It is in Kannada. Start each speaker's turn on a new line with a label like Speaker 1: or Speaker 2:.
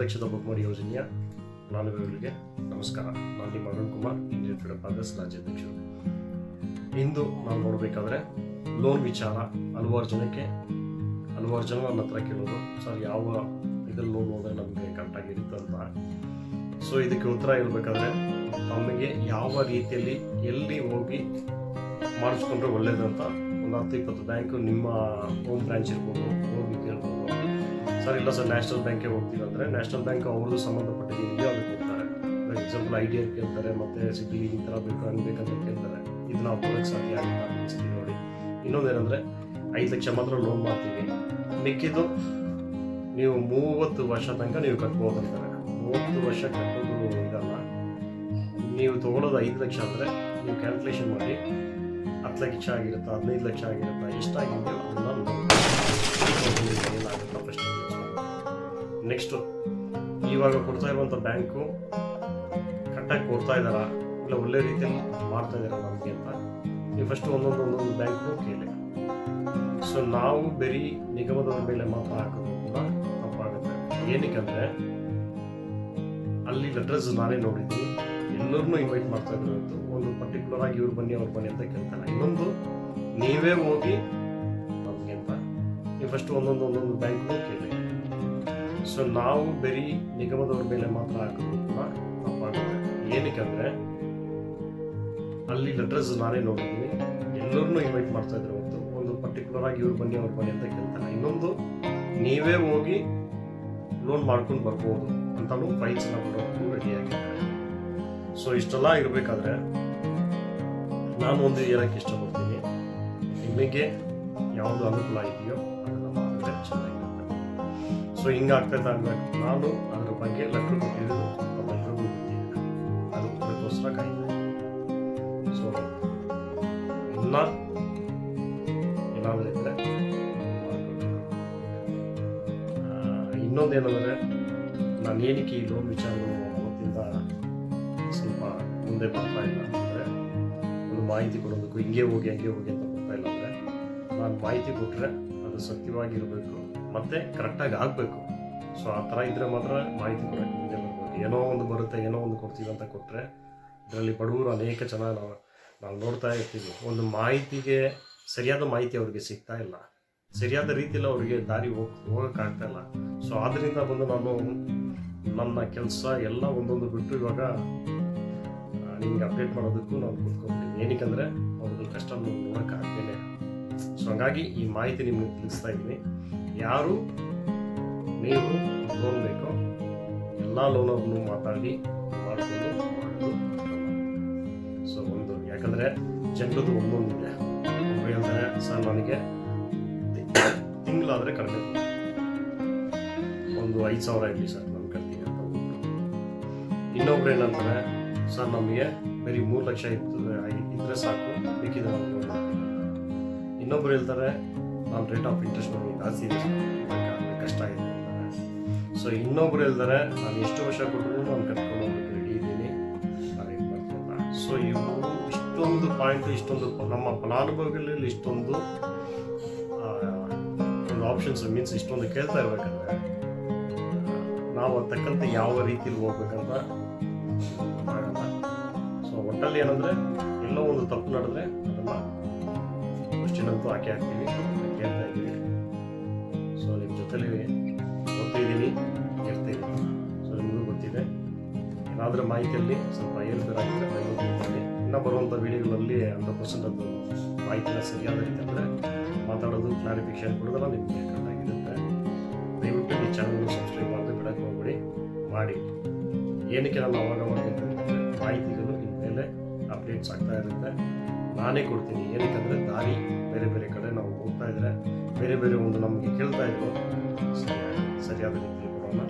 Speaker 1: ಲಕ್ಷದ ಬಹುಮಾನ ಯೋಜನೆಯ ಫಲಾನುಭವಿಗಳಿಗೆ ನಮಸ್ಕಾರ. ನಾನು ನಿಮ್ಮ Arun Kumar Indian Freedom Congress ರಾಜ್ಯಾಧ್ಯಕ್ಷರು. ಇಂದು ನಾವು ನೋಡಬೇಕಾದ್ರೆ ಲೋನ್ ವಿಚಾರ ಹಲವಾರು ಜನಕ್ಕೆ, ಹಲವಾರು ಜನ ನನ್ನ ಹತ್ರ ಕೇಳೋದು, ಸರ್, ಯಾವ ಇದ್ರಲ್ಲಿ ಲೋನ್ ಹೋದ್ರೆ ನಮಗೆ ಕರೆಕ್ಟಾಗಿ ಇರುತ್ತೆ ಅಂತ? ಸೊ ಇದಕ್ಕೆ ಉತ್ತರ ಹೇಳ್ಬೇಕಾದ್ರೆ ನಮಗೆ ಯಾವ ರೀತಿಯಲ್ಲಿ ಎಲ್ಲಿ ಹೋಗಿ ಮಾಡಿಸ್ಕೊಂಡ್ರೆ ಒಳ್ಳೇದಂತ ಒಂದು ಹತ್ತು ಇಪ್ಪತ್ತು ಬ್ಯಾಂಕು ನಿಮ್ಮ ಹೋಮ್ ಬ್ರಾಂಚ್ ಇರ್ಬೋದು ಸರ್, ಇಲ್ಲ ಸರ್ ನ್ಯಾಷನಲ್ ಬ್ಯಾಂಕ್ಗೆ ಹೋಗ್ತೀವಿ ಅಂದರೆ ನ್ಯಾಷನಲ್ ಬ್ಯಾಂಕ್ ಅವ್ರದ್ದು ಸಂಬಂಧಪಟ್ಟ ಏನಿದೆ ಅದಕ್ಕೆ ಹೋಗ್ತಾರೆ for example I D R ಕೇಳ್ತಾರೆ, ಮತ್ತು ಸಿಟಿ ಈ ಥರ ಬೇಕು, ಹಂಗೆ ಬೇಕಂತ ಕೇಳ್ತಾರೆ. ಇದನ್ನ ನಾವು ಸಾಧ್ಯ ಆಗುತ್ತೆ ಅನ್ನಿಸ್ತೀವಿ ನೋಡಿ. ಇನ್ನೊಂದೇನೆಂದರೆ ಐದು ಲಕ್ಷ ಮಾತ್ರ ಲೋನ್ ಮಾಡ್ತೀವಿ. ಮಿಕ್ಕಿದ್ದು ನೀವು ಮೂವತ್ತು ವರ್ಷ ತನಕ ನೀವು ಕಟ್ಬೋದು ಅಂತಾರೆ. ಮೂವತ್ತು ವರ್ಷ ಕಟ್ಟೋದು ಇದಲ್ಲ. ನೀವು ತೊಗೊಳೋದು ಐದು ಲಕ್ಷ ಅಂದರೆ ನೀವು ಕ್ಯಾಲ್ಕುಲೇಷನ್ ಮಾಡಿ ಹತ್ತು ಲಕ್ಷ ಆಗಿರುತ್ತಾ, ಹದಿನೈದು ಲಕ್ಷ ಆಗಿರುತ್ತಾ ಎಷ್ಟಾಗಿರುತ್ತೆ ಅದನ್ನ ಪ್ರಶ್ನೆ ಫಸ್ಟ್ ನೆಕ್ಸ್ಟು ಇವಾಗ ಕೊಡ್ತಾ ಇರುವಂಥ ಬ್ಯಾಂಕು ಕರೆಕ್ಟಾಗಿ ಕೊಡ್ತಾ ಇದ್ದಾರ? ಇಲ್ಲ ಒಳ್ಳೆ ರೀತಿಯಲ್ಲಿ ಮಾಡ್ತಾ ಇದ್ದಾರಾ ನಮಗೆ ಅಂತ? ನೀವು ಫಸ್ಟ್ ಒಂದೊಂದು ಒಂದೊಂದು ಬ್ಯಾಂಕು ಕೇಳಿ. ಸೊ ನಾವು ಬರೀ ನಿಗಮದ ಮೇಲೆ ಮಾತ್ರ ಹಾಕೋದು ಕೂಡ ತಪ್ಪಾಗುತ್ತೆ. ಏನಕ್ಕೆ ಅಲ್ಲಿ ಲೆಟರ್ಸ್ ನಾನೇ ನೋಡಿದ್ದೀನಿ. ಎಲ್ಲರನ್ನೂ ಇನ್ವೈಟ್ ಮಾಡ್ತಾ ಇದ್ರು ಒಂದು ಪರ್ಟಿಕ್ಯುಲರ್ ಆಗಿ ಇವ್ರು ಬನ್ನಿ, ಅವ್ರು ಬನ್ನಿ ಅಂತ ಕೇಳ್ತಾರೆ. ಇನ್ನೊಂದು, ನೀವೇ ಹೋಗಿ ನಮಗೆ ಅಂತ. ನೀವು ಫಸ್ಟ್ ಒಂದೊಂದು ಒಂದೊಂದು ಬ್ಯಾಂಕು ಕೇಳಿ. ಸೊ ನಾವು ಬರೀ ನಿಗಮದವ್ರ ಮೇಲೆ ಮಾತ್ರ ಹಾಕೋದು ಕೂಡ ತಪ್ಪಾಗುತ್ತೆ. ಏನಕ್ಕೆ ಅಲ್ಲಿ ಲೆಟರ್ಸ್ ನಾನೇ ನೋಡಿದ್ದೀನಿ. ಎಲ್ಲರನ್ನೂ ಇನ್ವೈಟ್ ಮಾಡ್ತಾ ಇದ್ರು ಒಂದು ಒಂದು ಪರ್ಟಿಕ್ಯುಲರ್ ಆಗಿ ಇವ್ರು ಬನ್ನಿ, ಅವ್ರು ಬನ್ನಿ ಅಂತ ಕೇಳ್ತಾರೆ. ಇನ್ನೊಂದು, ನೀವೇ ಹೋಗಿ ಲೋನ್ ಮಾಡ್ಕೊಂಡು ಬರ್ಬೋದು ಅಂತಲೂ ಫೈಲ್ಸ್ನ ಕೊಡೋದು ರೆಡಿ ಆಗಿದ್ದಾರೆ. ಸೊ ಇಷ್ಟೆಲ್ಲ ಇರಬೇಕಾದ್ರೆ ನಾನು ಒಂದು ಹೇಳಕ್ಕೆ ಇಷ್ಟಪಡ್ತೀನಿ. ನಿಮಗೆ ಯಾವುದು ಅನುಕೂಲ ಇದೆಯೋ ಸೊ ಹಿಂಗಾಗ್ತೈತೆ ಆಗ್ಬೇಕು ನಾನು ಅದ್ರ ಬಗ್ಗೆ ಲೆಟ್ರ್ ಕೊಟ್ಟಿದ್ದು ತಮ್ಮೆಲ್ಲರಿಗೂ ಗೊತ್ತಿದೆ ಅದು ಅದಕ್ಕೋಸ್ಕರ ಕಾಯ್ದೆ ಸೊ ಇನ್ನ ಏನಾದರೂ ಇದ್ದರೆ ಇನ್ನೊಂದೇನಂದ್ರೆ ನಾನು ಏನಕ್ಕೆ ಈ ಲೋನ್ ವಿಚಾರಗಳು ಅವತ್ತಿಂದ ಸ್ವಲ್ಪ ಮುಂದೆ ಬರ್ತಾ ಇಲ್ಲ ಅಂದರೆ, ಒಂದು ಮಾಹಿತಿ ಕೊಡೋದಕ್ಕೂ ಹಿಂಗೆ ಹೋಗಿ, ಹಂಗೆ ಹೋಗಿ ಅಂತ ಬರ್ತಾ ಇಲ್ಲ ಅಂದರೆ, ನಾನು ಮಾಹಿತಿ ಕೊಟ್ಟರೆ ಅದು ಸತ್ಯವಾಗಿರಬೇಕು. ಮತ್ತು ಕರೆಕ್ಟಾಗಿ ಆಗಬೇಕು. ಸೊ ಆ ಥರ ಇದ್ದರೆ ಮಾತ್ರ ಮಾಹಿತಿ ಕೊಡೋಕ್ಕೆ ಮುಂದೆ ಬರ್ಬೋದು. ಏನೋ ಒಂದು ಬರುತ್ತೆ, ಏನೋ ಒಂದು ಕೊಡ್ತೀವಿ ಅಂತ ಕೊಟ್ಟರೆ ಇದರಲ್ಲಿ ಬಡವರು ಅನೇಕ ಜನ ನಾವು ನಾವು ನೋಡ್ತಾ ಇರ್ತೀವಿ. ಒಂದು ಮಾಹಿತಿಗೆ ಸರಿಯಾದ ಮಾಹಿತಿ ಅವ್ರಿಗೆ ಸಿಗ್ತಾ ಇಲ್ಲ. ಸರಿಯಾದ ರೀತಿಯಲ್ಲಿ ಅವರಿಗೆ ದಾರಿ ಹೋಗ್, ಹೋಗೋಕ್ಕಾಗ್ತಾ ಇಲ್ಲ. ಸೊ ಆದ್ದರಿಂದ ಬಂದು ನಾನು ನನ್ನ ಕೆಲಸ ಎಲ್ಲ ಒಂದೊಂದು ಬಿಟ್ಟು ಇವಾಗ ನಿಮ್ಗೆ ಅಪ್ಡೇಟ್ ಮಾಡೋದಕ್ಕೂ ನಾನು ಕೂತ್ಕೊಂಡ್ಬಿಟ್ಟಿದ್ದೀನಿ. ಏನಕ್ಕಂದರೆ ಅವ್ರದ್ದು ಕಷ್ಟ ನೋಡೋಕ್ಕಾಗ್ತೇನೆ ಸೊ ಹಾಗಾಗಿ ಈ ಮಾಹಿತಿ ನಿಮಗೆ ತಿಳಿಸ್ತಾ ಇದ್ದೀನಿ. ಯಾರು ನೀವು ಲೋನ್ ಬೇಕೋ ಎಲ್ಲ ಲೋನವ್ರನ್ನು ಮಾತಾಡಿ ಮಾಡಿಕೊಂಡು ಮಾಡೋದು ಸೊ ಒಂದು ಯಾಕಂದರೆ ಜನರದ್ದು ಒಂದೊಂದಿದೆ ಒಬ್ಬರು ಹೇಳ್ತಾರೆ, ಸರ್, ನನಗೆ ತಿಂಗಳಾದರೆ ಕಡಿಮೆ ಒಂದು ಐದು ಸಾವಿರ ಇರಲಿ ಸರ್, ನಾನು ಕಟ್ತೀನಿ ಅಂತ ಇನ್ನೊಬ್ರು ಏನಂತಾರೆ, ಸರ್, ನಮಗೆ ಬರೀ ಮೂರು ಲಕ್ಷ ಇರ್ತದೆ ಇದ್ರೆ ಸಾಕು, ಬೇಕಿದ್ರೆ ಇನ್ನೊಬ್ರು ಹೇಳ್ತಾರೆ ನಾನು ರೇಟ್ ಆಫ್ ಇಂಟ್ರೆಸ್ಟ್ ನನಗೆ ಜಾಸ್ತಿ ಇದೆ ಕಷ್ಟ ಆಗಿದೆ ಸೊ ಇನ್ನೊಬ್ರು ಹೇಳ್ತಾರೆ ನಾನು ಎಷ್ಟು ವರ್ಷ ಕೊಟ್ಟರು ನಾನು ಕಟ್ಕೊಂಡು ಹೋಗ್ಬೇಕು ರೆಡಿ ಇದ್ದೀನಿ. ನಾನು ಸೊ ಇವು ಇಷ್ಟೊಂದು ಪಾಯಿಂಟ್ ಇಷ್ಟೊಂದು ನಮ್ಮ ಫಲಾನುಭವಿಗಳಲ್ಲಿ ಇಷ್ಟೊಂದು ಒಂದು ಆಪ್ಷನ್ಸ್ ಮೀನ್ಸ್ ಇಷ್ಟೊಂದು ಕೇಳ್ತಾ ಇರ್ಬೇಕಂದ್ರೆ, ನಾವು ತಕ್ಕಂತೆ ಯಾವ ರೀತಿಲಿ ಹೋಗ್ಬೇಕಂತ ಸೊ ಒಟ್ಟಲ್ಲಿ ಏನಂದ್ರೆ, ಎಲ್ಲೋ ಒಂದು ತಪ್ಪು ನಡೆದ್ರೆ ಅದನ್ನ ಕ್ವಶನಂತೂ ಹಾಕಿ ಹಾಕ್ತೀವಿ ಕೇಳ್ತಾ ಇದ್ದೀವಿ. ಸೊ ನಿಮ್ಮ ಜೊತೆಲಿ ಓದ್ತಿದ್ದೀನಿ ಹೇಳ್ತಿದ್ದೀನಿ ಸೊ ನಿಮಗೂ ಗೊತ್ತಿದೆ. ಏನಾದರೂ ಮಾಹಿತಿಯಲ್ಲಿ ಸ್ವಲ್ಪ ಏರುಪೇರಾಗಿದ್ದರೆ ದಯವಿಟ್ಟು ಮಾಡಿ ಇನ್ನು ಬರುವಂಥ ವಿಡಿಯೋಗಳಲ್ಲಿ ಹಂಡ್ರೆಡ್ ಪರ್ಸೆಂಟ್ ಅದು ಮಾಹಿತಿನ ಸರಿಯಾದ ರೀತಿ ಅಂದರೆ ಮಾತಾಡೋದು ಕ್ಲಾರಿಫಿಕೇಶನ್ ಕೊಡೋದೆಲ್ಲ ನಿಮಗೆ ಕರೆಕ್ಟಾಗಿರುತ್ತೆ ದಯವಿಟ್ಟು ಈ ಚಾನಲ್ನ ಸಬ್ಸ್ಕ್ರೈಬ್ ಮಾಡಿದ್ರೆ ಬಿಡಕ್ಕೆ ಹೋಗ್ಬಿಡಿ. ಮಾಡಿ. ಏನಕ್ಕೆ ನಾನು ಅವಾಗ ಮಾಹಿತಿಗಳು ಇನ್ಮೇಲೆ ಅಪ್ಡೇಟ್ಸ್ ಆಗ್ತಾ ಇರುತ್ತೆ. ನಾನೇ ಕೊಡ್ತೀನಿ. ಏನಕ್ಕಂದರೆ ದಾರಿ ಬೇರೆ ಬೇರೆ ಕಡೆ ನಾವು ಹೋಗ್ತಾ ಇದ್ರೆ ಬೇರೆ ಬೇರೆ ಒಂದು ನಮಗೆ ಕೇಳ್ತಾ ಇದ್ರು ಸರಿಯಾದ ಸರಿಯಾದ ರೀತಿಯಲ್ಲಿ ಕೊಡೋಣ.